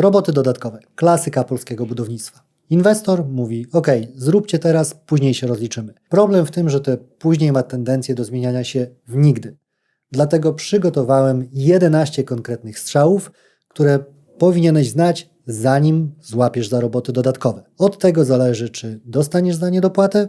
Roboty dodatkowe. Klasyka polskiego budownictwa. Inwestor mówi: OK, zróbcie teraz, później się rozliczymy. Problem w tym, że te później ma tendencję do zmieniania się w nigdy. Dlatego przygotowałem 11 konkretnych strzałów, które powinieneś znać, zanim złapiesz za roboty dodatkowe. Od tego zależy, czy dostaniesz za nie dopłatę,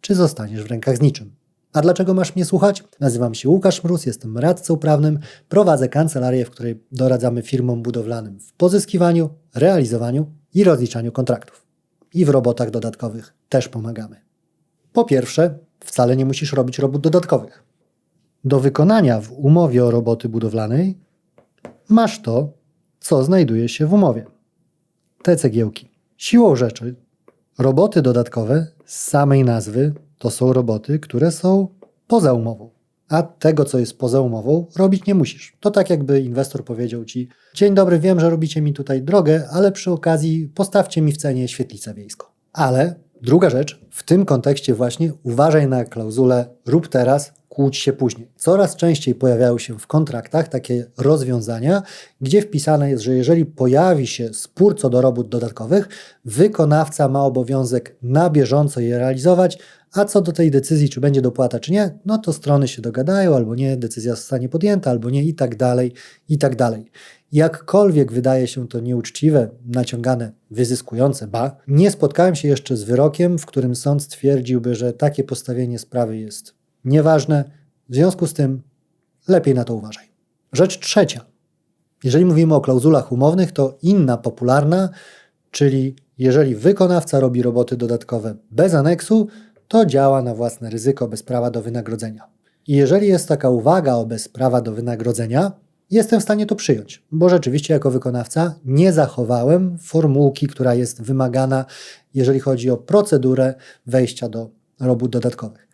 czy zostaniesz w rękach z niczym. A dlaczego masz mnie słuchać? Nazywam się Łukasz Mróz, jestem radcą prawnym, prowadzę kancelarię, w której doradzamy firmom budowlanym w pozyskiwaniu, realizowaniu i rozliczaniu kontraktów. I w robotach dodatkowych też pomagamy. Po pierwsze, wcale nie musisz robić robót dodatkowych. Do wykonania w umowie o roboty budowlanej masz to, co znajduje się w umowie. Te cegiełki. Siłą rzeczy, roboty dodatkowe z samej nazwy to są roboty, które są poza umową. A tego, co jest poza umową, robić nie musisz. To tak, jakby inwestor powiedział ci: Dzień dobry, wiem, że robicie mi tutaj drogę, ale przy okazji postawcie mi w cenie świetlicę wiejską. Ale druga rzecz, w tym kontekście właśnie uważaj na klauzulę rób teraz, kłóć się później. Coraz częściej pojawiają się w kontraktach takie rozwiązania, gdzie wpisane jest, że jeżeli pojawi się spór co do robót dodatkowych, wykonawca ma obowiązek na bieżąco je realizować, a co do tej decyzji, czy będzie dopłata, czy nie, no to strony się dogadają, albo nie, decyzja zostanie podjęta, albo nie, i tak dalej, i tak dalej. Jakkolwiek wydaje się to nieuczciwe, naciągane, wyzyskujące, ba, nie spotkałem się jeszcze z wyrokiem, w którym sąd stwierdziłby, że takie postawienie sprawy jest nieważne, w związku z tym lepiej na to uważaj. Rzecz trzecia. Jeżeli mówimy o klauzulach umownych, to inna popularna, czyli jeżeli wykonawca robi roboty dodatkowe bez aneksu, to działa na własne ryzyko bez prawa do wynagrodzenia. I jeżeli jest taka uwaga o bez prawa do wynagrodzenia, jestem w stanie to przyjąć, bo rzeczywiście jako wykonawca nie zachowałem formułki, która jest wymagana, jeżeli chodzi o procedurę wejścia do robót dodatkowych.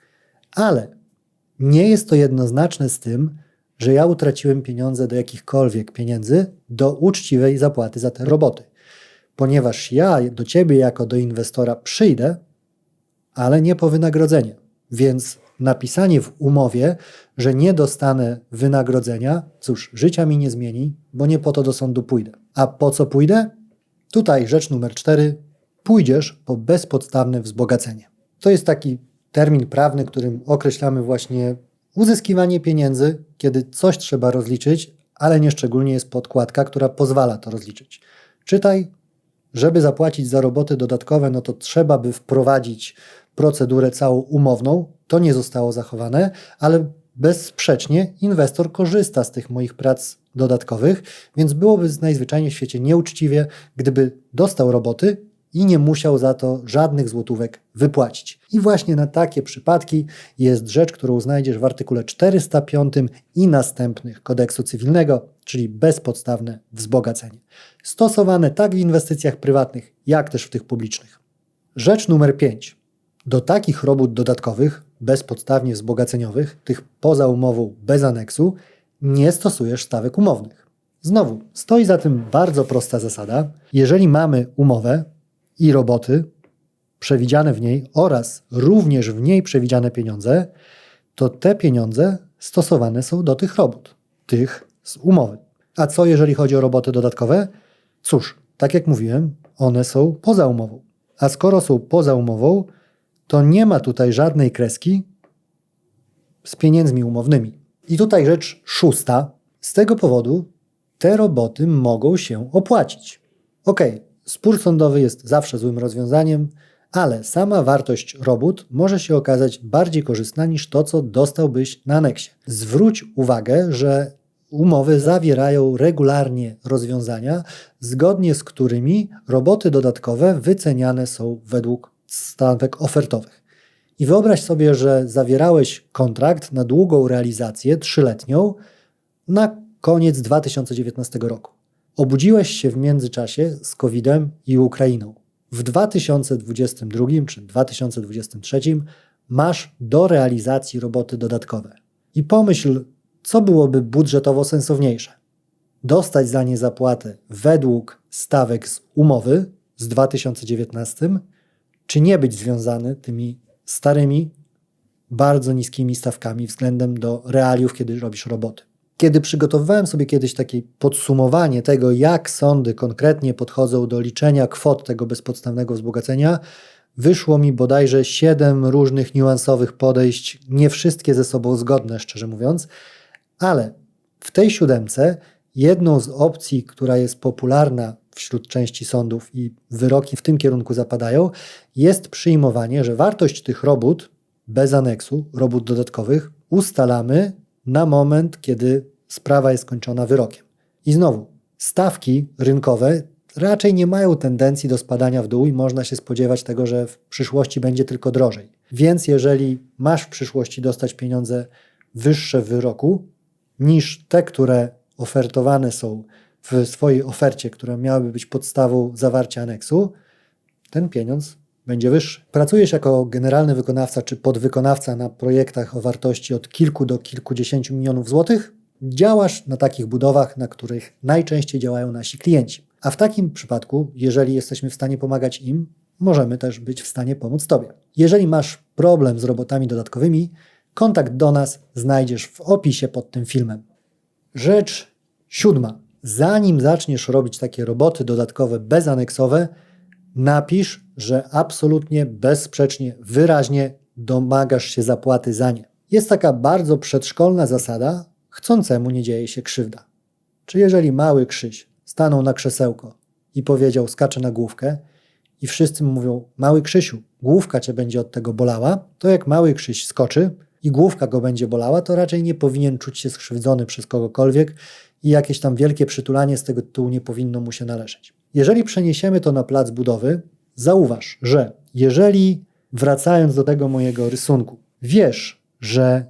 Ale nie jest to jednoznaczne z tym, że ja utraciłem pieniądze do jakichkolwiek pieniędzy do uczciwej zapłaty za te roboty. Ponieważ ja do ciebie jako do inwestora przyjdę, ale nie po wynagrodzenie. Więc napisanie w umowie, że nie dostanę wynagrodzenia, cóż, życia mi nie zmieni, bo nie po to do sądu pójdę. A po co pójdę? Tutaj rzecz numer cztery. Pójdziesz po bezpodstawne wzbogacenie. To jest taki termin prawny, którym określamy właśnie uzyskiwanie pieniędzy, kiedy coś trzeba rozliczyć, ale nie szczególnie jest podkładka, która pozwala to rozliczyć. Czytaj, żeby zapłacić za roboty dodatkowe, no to trzeba by wprowadzić procedurę całą umowną. To nie zostało zachowane, ale bezsprzecznie inwestor korzysta z tych moich prac dodatkowych, więc byłoby najzwyczajniej w świecie nieuczciwie, gdyby dostał roboty i nie musiał za to żadnych złotówek wypłacić. I właśnie na takie przypadki jest rzecz, którą znajdziesz w artykule 405 i następnych kodeksu cywilnego, czyli bezpodstawne wzbogacenie. Stosowane tak w inwestycjach prywatnych, jak też w tych publicznych. Rzecz numer 5. Do takich robót dodatkowych, bezpodstawnie wzbogaceniowych, tych poza umową bez aneksu, nie stosujesz stawek umownych. Znowu, stoi za tym bardzo prosta zasada. Jeżeli mamy umowę i roboty przewidziane w niej oraz również w niej przewidziane pieniądze, to te pieniądze stosowane są do tych robót, tych z umowy. A co jeżeli chodzi o roboty dodatkowe? Cóż, tak jak mówiłem, one są poza umową. A skoro są poza umową, to nie ma tutaj żadnej kreski z pieniędzmi umownymi. I tutaj rzecz szósta. Z tego powodu te roboty mogą się opłacić. Ok, spór sądowy jest zawsze złym rozwiązaniem, ale sama wartość robót może się okazać bardziej korzystna niż to, co dostałbyś na aneksie. Zwróć uwagę, że umowy zawierają regularnie rozwiązania, zgodnie z którymi roboty dodatkowe wyceniane są według stawek ofertowych. I wyobraź sobie, że zawierałeś kontrakt na długą realizację, trzyletnią, na koniec 2019 roku. Obudziłeś się w międzyczasie z COVID-em i Ukrainą. W 2022 czy 2023 masz do realizacji roboty dodatkowe. I pomyśl, co byłoby budżetowo sensowniejsze. Dostać za nie zapłatę według stawek z umowy z 2019 czy nie być związany tymi starymi, bardzo niskimi stawkami względem do realiów, kiedy robisz roboty. Kiedy przygotowywałem sobie kiedyś takie podsumowanie tego, jak sądy konkretnie podchodzą do liczenia kwot tego bezpodstawnego wzbogacenia, wyszło mi bodajże siedem różnych niuansowych podejść, nie wszystkie ze sobą zgodne, szczerze mówiąc, ale w tej siódemce jedną z opcji, która jest popularna wśród części sądów i wyroki w tym kierunku zapadają, jest przyjmowanie, że wartość tych robót bez aneksu, robót dodatkowych, ustalamy na moment, kiedy sprawa jest skończona wyrokiem. I znowu, stawki rynkowe raczej nie mają tendencji do spadania w dół i można się spodziewać tego, że w przyszłości będzie tylko drożej. Więc jeżeli masz w przyszłości dostać pieniądze wyższe w wyroku niż te, które ofertowane są w swojej ofercie, która miałaby być podstawą zawarcia aneksu, ten pieniądz będzie wyższy. Pracujesz jako generalny wykonawca czy podwykonawca na projektach o wartości od kilku do kilkudziesięciu milionów złotych, działasz na takich budowach, na których najczęściej działają nasi klienci. A w takim przypadku, jeżeli jesteśmy w stanie pomagać im, możemy też być w stanie pomóc Tobie. Jeżeli masz problem z robotami dodatkowymi, kontakt do nas znajdziesz w opisie pod tym filmem. Rzecz siódma. Zanim zaczniesz robić takie roboty dodatkowe bezaneksowe, napisz, że absolutnie bezsprzecznie, wyraźnie domagasz się zapłaty za nie. Jest taka bardzo przedszkolna zasada, chcącemu nie dzieje się krzywda. Czy jeżeli mały Krzyś stanął na krzesełko i powiedział skacze na główkę i wszyscy mu mówią mały Krzysiu, główka cię będzie od tego bolała, to jak mały Krzyś skoczy i główka go będzie bolała, to raczej nie powinien czuć się skrzywdzony przez kogokolwiek i jakieś tam wielkie przytulanie z tego tytułu nie powinno mu się należeć. Jeżeli przeniesiemy to na plac budowy, zauważ, że jeżeli wracając do tego mojego rysunku, wiesz, że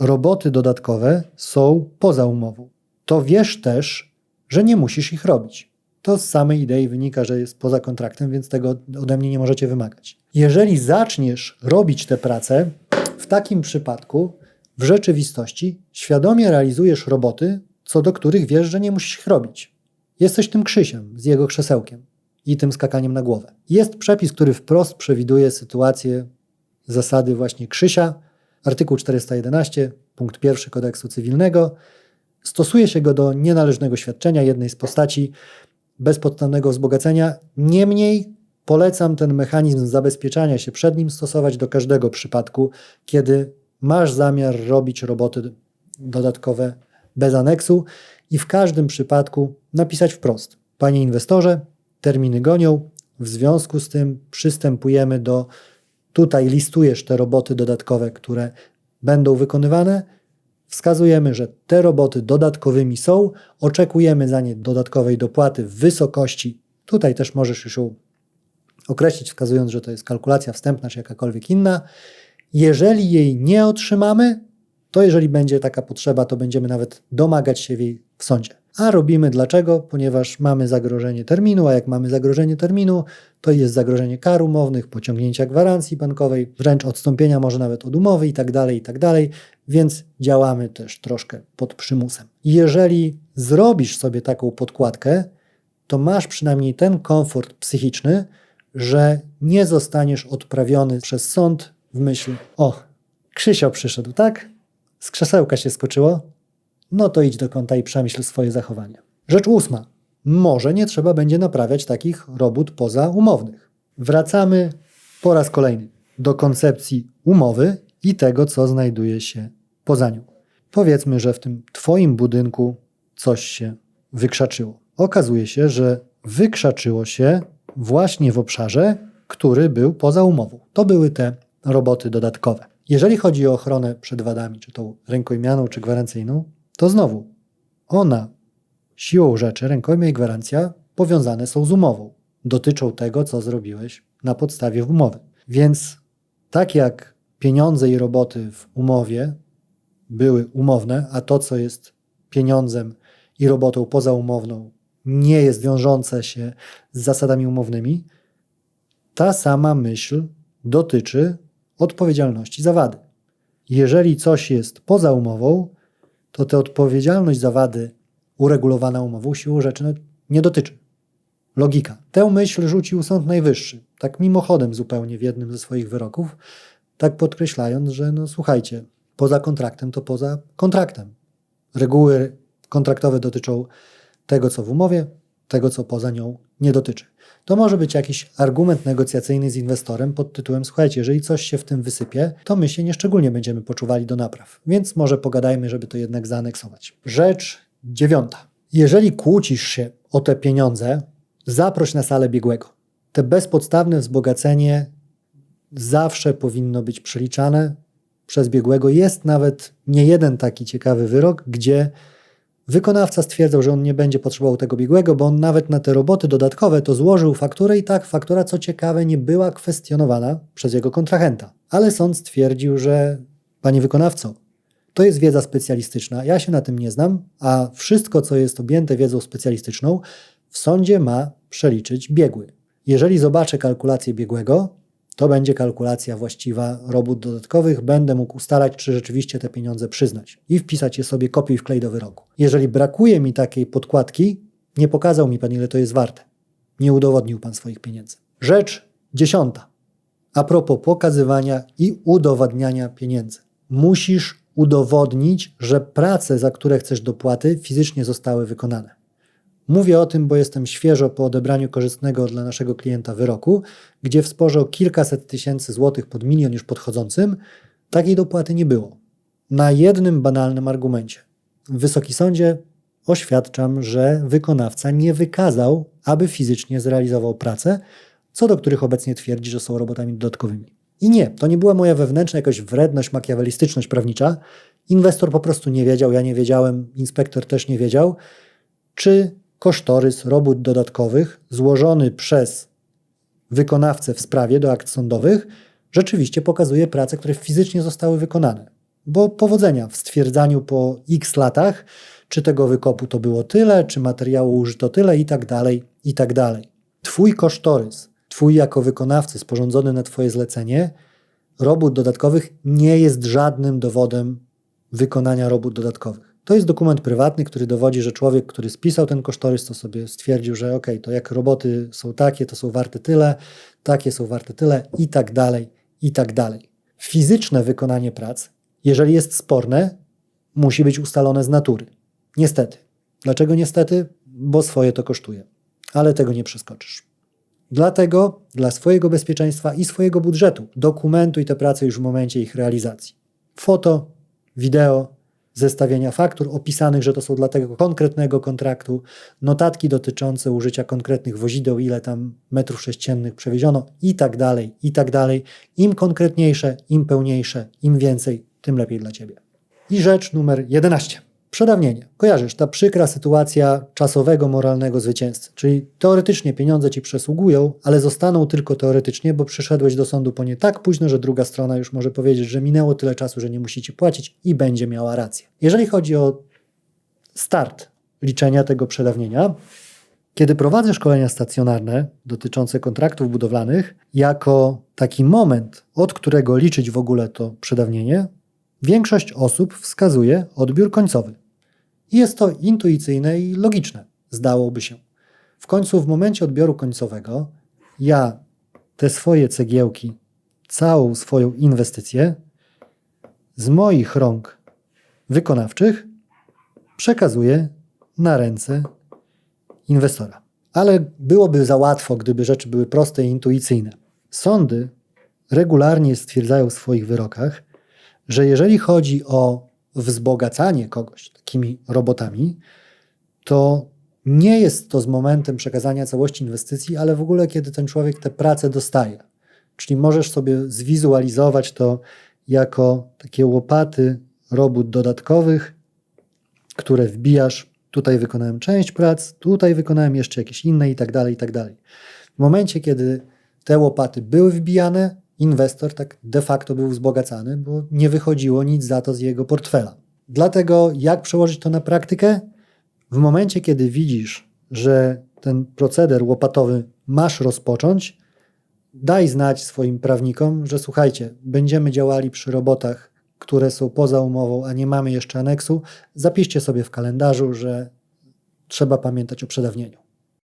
roboty dodatkowe są poza umową, to wiesz też, że nie musisz ich robić. To z samej idei wynika, że jest poza kontraktem, więc tego ode mnie nie możecie wymagać. Jeżeli zaczniesz robić te prace, w takim przypadku w rzeczywistości świadomie realizujesz roboty, co do których wiesz, że nie musisz ich robić. Jesteś tym Krzysiem z jego krzesełkiem i tym skakaniem na głowę. Jest przepis, który wprost przewiduje sytuację zasady właśnie Krzysia, artykuł 411, punkt pierwszy kodeksu cywilnego. Stosuje się go do nienależnego świadczenia jednej z postaci bezpodstawnego wzbogacenia. Niemniej polecam ten mechanizm zabezpieczania się przed nim stosować do każdego przypadku, kiedy masz zamiar robić roboty dodatkowe bez aneksu i w każdym przypadku napisać wprost: Panie inwestorze, terminy gonią, w związku z tym przystępujemy do. Tutaj listujesz te roboty dodatkowe, które będą wykonywane. Wskazujemy, że te roboty dodatkowymi są, oczekujemy za nie dodatkowej dopłaty w wysokości. Tutaj też możesz już ją określić, wskazując, że to jest kalkulacja wstępna czy jakakolwiek inna. Jeżeli jej nie otrzymamy, to jeżeli będzie taka potrzeba, to będziemy nawet domagać się jej w sądzie. A robimy dlaczego? Ponieważ mamy zagrożenie terminu, a jak mamy zagrożenie terminu, to jest zagrożenie kar umownych, pociągnięcia gwarancji bankowej, wręcz odstąpienia może nawet od umowy itd., tak itd., tak więc działamy też troszkę pod przymusem. Jeżeli zrobisz sobie taką podkładkę, to masz przynajmniej ten komfort psychiczny, że nie zostaniesz odprawiony przez sąd w myśl, o, Krzysio przyszedł, tak? Z krzesełka się skoczyło? No to idź do kąta i przemyśl swoje zachowanie. Rzecz ósma. Może nie trzeba będzie naprawiać takich robót pozaumownych. Wracamy po raz kolejny do koncepcji umowy i tego, co znajduje się poza nią. Powiedzmy, że w tym Twoim budynku coś się wykrzaczyło. Okazuje się, że wykrzaczyło się właśnie w obszarze, który był poza umową. To były te roboty dodatkowe. Jeżeli chodzi o ochronę przed wadami, czy tą rękojmianą, czy gwarancyjną, to znowu ona siłą rzeczy, rękojmia i gwarancja powiązane są z umową. Dotyczą tego, co zrobiłeś na podstawie umowy. Więc tak jak pieniądze i roboty w umowie były umowne, a to, co jest pieniądzem i robotą pozaumowną, nie jest wiążące się z zasadami umownymi, ta sama myśl dotyczy odpowiedzialności za wady. Jeżeli coś jest poza umową, to tę odpowiedzialność za wady uregulowana umową siłą rzeczy no, nie dotyczy. Logika. Tę myśl rzucił Sąd Najwyższy, tak mimochodem zupełnie w jednym ze swoich wyroków, tak podkreślając, że no słuchajcie, poza kontraktem to poza kontraktem. reguły kontraktowe dotyczą tego, co w umowie, tego, co poza nią nie dotyczy. To może być jakiś argument negocjacyjny z inwestorem pod tytułem: Słuchajcie, jeżeli coś się w tym wysypie, to my się nieszczególnie będziemy poczuwali do napraw, więc może pogadajmy, żeby to jednak zaaneksować. Rzecz dziewiąta. Jeżeli kłócisz się o te pieniądze, zaproś na salę biegłego. Te bezpodstawne wzbogacenie zawsze powinno być przeliczane przez biegłego. Jest nawet nie jeden taki ciekawy wyrok, gdzie wykonawca stwierdzał, że on nie będzie potrzebował tego biegłego, bo on nawet na te roboty dodatkowe to złożył fakturę i tak faktura, co ciekawe, nie była kwestionowana przez jego kontrahenta. Ale sąd stwierdził, że panie wykonawco, to jest wiedza specjalistyczna, ja się na tym nie znam, a wszystko, co jest objęte wiedzą specjalistyczną, w sądzie ma przeliczyć biegły. Jeżeli zobaczę kalkulację biegłego, to będzie kalkulacja właściwa robót dodatkowych. Będę mógł ustalać, czy rzeczywiście te pieniądze przyznać i wpisać je sobie kopiuj wklej do wyroku. Jeżeli brakuje mi takiej podkładki, nie pokazał mi pan, ile to jest warte. Nie udowodnił pan swoich pieniędzy. Rzecz dziesiąta. A propos pokazywania i udowadniania pieniędzy. Musisz udowodnić, że prace, za które chcesz dopłaty, fizycznie zostały wykonane. Mówię o tym, bo jestem świeżo po odebraniu korzystnego dla naszego klienta wyroku, gdzie w sporze o kilkaset tysięcy złotych pod milion już podchodzącym takiej dopłaty nie było. Na jednym banalnym argumencie. Wysoki sądzie oświadczam, że wykonawca nie wykazał, aby fizycznie zrealizował pracę, co do których obecnie twierdzi, że są robotami dodatkowymi. I nie, to nie była moja wewnętrzna jakaś wredność, makiawelistyczność prawnicza. Inwestor po prostu nie wiedział, ja nie wiedziałem, inspektor też nie wiedział, czy kosztorys robót dodatkowych złożony przez wykonawcę w sprawie do akt sądowych rzeczywiście pokazuje prace, które fizycznie zostały wykonane. Bo powodzenia w stwierdzaniu po x latach, czy tego wykopu to było tyle, czy materiału użyto tyle i tak dalej, i tak dalej. Twój kosztorys, twój jako wykonawcy sporządzony na twoje zlecenie robót dodatkowych nie jest żadnym dowodem wykonania robót dodatkowych. To jest dokument prywatny, który dowodzi, że człowiek, który spisał ten kosztorys, to sobie stwierdził, że ok, to jak roboty są takie, to są warte tyle, takie są warte tyle i tak dalej, i tak dalej. Fizyczne wykonanie prac, jeżeli jest sporne, musi być ustalone z natury. Niestety. Dlaczego niestety? Bo swoje to kosztuje. Ale tego nie przeskoczysz. Dlatego dla swojego bezpieczeństwa i swojego budżetu dokumentuj te prace już w momencie ich realizacji. Foto, wideo, zestawienia faktur opisanych, że to są dla tego konkretnego kontraktu, notatki dotyczące użycia konkretnych wozideł, ile tam metrów sześciennych przewieziono i tak dalej, i tak dalej. Im konkretniejsze, im pełniejsze, im więcej, tym lepiej dla Ciebie. I rzecz numer 11. Przedawnienie. Kojarzysz, ta przykra sytuacja czasowego, moralnego zwycięzcy. Czyli teoretycznie pieniądze ci przysługują, ale zostaną tylko teoretycznie, bo przyszedłeś do sądu po nie tak późno, że druga strona już może powiedzieć, że minęło tyle czasu, że nie musicie płacić i będzie miała rację. Jeżeli chodzi o start liczenia tego przedawnienia, kiedy prowadzę szkolenia stacjonarne dotyczące kontraktów budowlanych, jako taki moment, od którego liczyć w ogóle to przedawnienie, większość osób wskazuje odbiór końcowy. Jest to intuicyjne i logiczne, zdałoby się. W końcu, w momencie odbioru końcowego, ja te swoje cegiełki, całą swoją inwestycję z moich rąk wykonawczych przekazuję na ręce inwestora. Ale byłoby za łatwo, gdyby rzeczy były proste i intuicyjne. Sądy regularnie stwierdzają w swoich wyrokach, że jeżeli chodzi o wzbogacanie kogoś takimi robotami, to nie jest to z momentem przekazania całości inwestycji, ale w ogóle kiedy ten człowiek tę pracę dostaje. Czyli możesz sobie zwizualizować to jako takie łopaty robót dodatkowych, które wbijasz. Tutaj wykonałem część prac, tutaj wykonałem jeszcze jakieś inne i tak dalej, i tak dalej. W momencie, kiedy te łopaty były wbijane, inwestor tak de facto był wzbogacany, bo nie wychodziło nic za to z jego portfela. Dlatego jak przełożyć to na praktykę? W momencie, kiedy widzisz, że ten proceder łopatowy masz rozpocząć, daj znać swoim prawnikom, że słuchajcie, będziemy działali przy robotach, które są poza umową, a nie mamy jeszcze aneksu. Zapiszcie sobie w kalendarzu, że trzeba pamiętać o przedawnieniu.